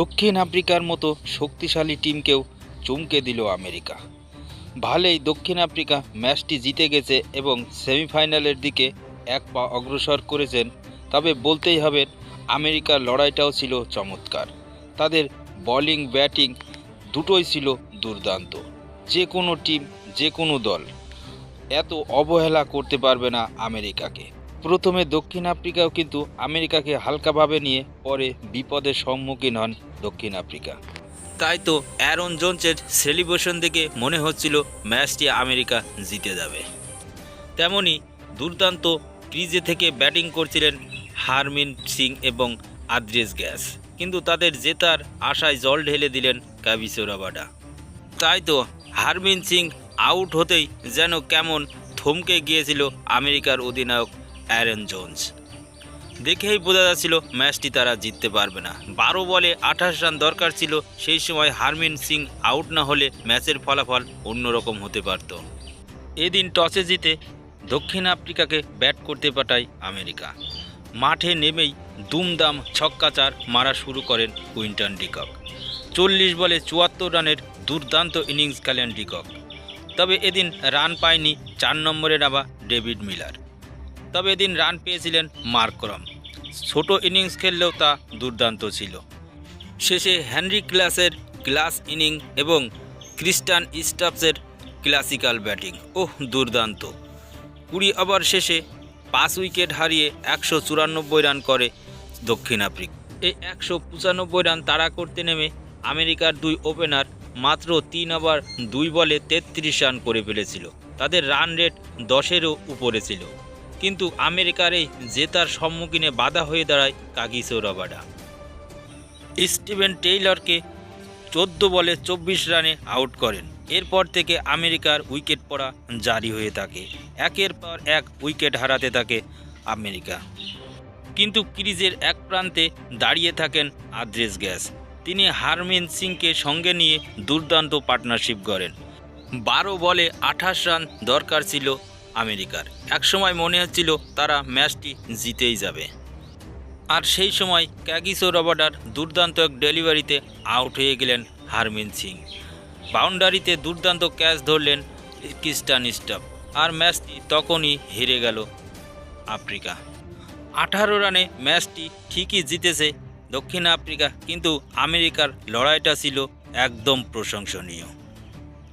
দক্ষিণ আফ্রিকার মতো শক্তিশালী টিমকেও চমকে দিল আমেরিকা। ভালেই দক্ষিণ আফ্রিকা ম্যাচটি জিতে গেছে এবং সেমিফাইনালের দিকে এক পা অগ্রসর করেছেন। তবে বলতেই হবে, আমেরিকার লড়াইটাও ছিল চমৎকার। তাদের বোলিং, ব্যাটিং দুটোই ছিল দুর্দান্ত। যে কোনো টিম, যে কোনো দল এত অবহেলা করতে পারবে না আমেরিকাকে। প্রথমে দক্ষিণ আফ্রিকাও কিন্তু আমেরিকাকে হালকাভাবে নিয়ে পরে বিপদের সম্মুখীন হন দক্ষিণ আফ্রিকা। তাই তো অ্যারন জোনসের সেলিব্রেশন দেখে মনে হচ্ছিল ম্যাচটি আমেরিকা জিতে যাবে। তেমনি দুর্দান্ত ক্রিজে থেকে ব্যাটিং করছিলেন হারমিন সিং এবং আদ্রেস গ্যাস। কিন্তু তাদের জেতার আশায় জল ঢেলে দিলেন কাবিসো রাবাডা তাই তো হারমিন সিং আউট হতেই যেন কেমন থমকে গিয়েছিল আমেরিকার অধিনায়ক অ্যারন জোন্স। দেখেই বোঝা যাচ্ছিল ম্যাচটি তারা জিততে পারবে না। বারো বলে আঠাশ রান দরকার ছিল, সেই সময় হারমিন সিং আউট না হলে ম্যাচের ফলাফল অন্যরকম হতে পারত। এদিন টসে জিতে দক্ষিণ আফ্রিকাকে ব্যাট করতে পাঠায় আমেরিকা। মাঠে নেমেই দুমদাম ছক্কাচার মারা শুরু করেন কুইন্টন ডিকক। চল্লিশ বলে চুয়াত্তর রানের দুর্দান্ত ইনিংস খেলেন ডিকক। তবে এদিন রান পায়নি চার নম্বরে নামা ডেভিড মিলার। তবে এদিন রান পেয়েছিলেন মার্করম ছোট ইনিংস খেললেও তা দুর্দান্ত ছিল। শেষে হেনরি ক্লাসের ক্লাস ইনিং এবং ক্রিস্টান স্টাফসের ক্লাসিক্যাল ব্যাটিং। ওহ, দুর্দান্ত। কুড়ি ওভার শেষে পাঁচ উইকেট হারিয়ে একশো চুরানব্বই রান করে দক্ষিণ আফ্রিকা। এই একশো পঁচানব্বই রান তাড়া করতে নেমে আমেরিকার দুই ওপেনার মাত্র তিন ওভার, দুই বলে তেত্রিশ রান করে ফেলেছিল। তাদের রান রেট দশেরও উপরে ছিল। কিন্তু আমেরিকার এই জেতার সম্মুখীনে বাধা হয়ে দাঁড়ায় কাগিসো রবাডা স্টিভেন টেইলরকে চোদ্দ বলে চব্বিশ রানে আউট করেন। এরপর থেকে আমেরিকার উইকেট পড়া জারি হয়ে থাকে। একের পর এক উইকেট হারাতে থাকে আমেরিকা। কিন্তু ক্রিজের এক প্রান্তে দাঁড়িয়ে থাকেন আদ্রেস গ্যাস। তিনি হারমিন সিংকে সঙ্গে নিয়ে দুর্দান্ত পার্টনারশিপ করেন বারো বলে আঠাশ রান দরকার ছিল আমেরিকার। একসময় মনে হচ্ছিল তারা ম্যাচটি জিতেই যাবে। আর সেই সময় ক্যাগিসো রবার্টার দুর্দান্ত এক ডেলিভারিতে আউট হয়ে গেলেন হারমিন সিং। বাউন্ডারিতে দুর্দান্ত ক্যাচ ধরলেন ক্রিস্টান স্টাফ। আর ম্যাচটি তখনই হেরে গেল আফ্রিকা। আঠারো রানে ম্যাচটি ঠিকই জিতেছে দক্ষিণ আফ্রিকা, কিন্তু আমেরিকার লড়াইটা ছিল একদম প্রশংসনীয়।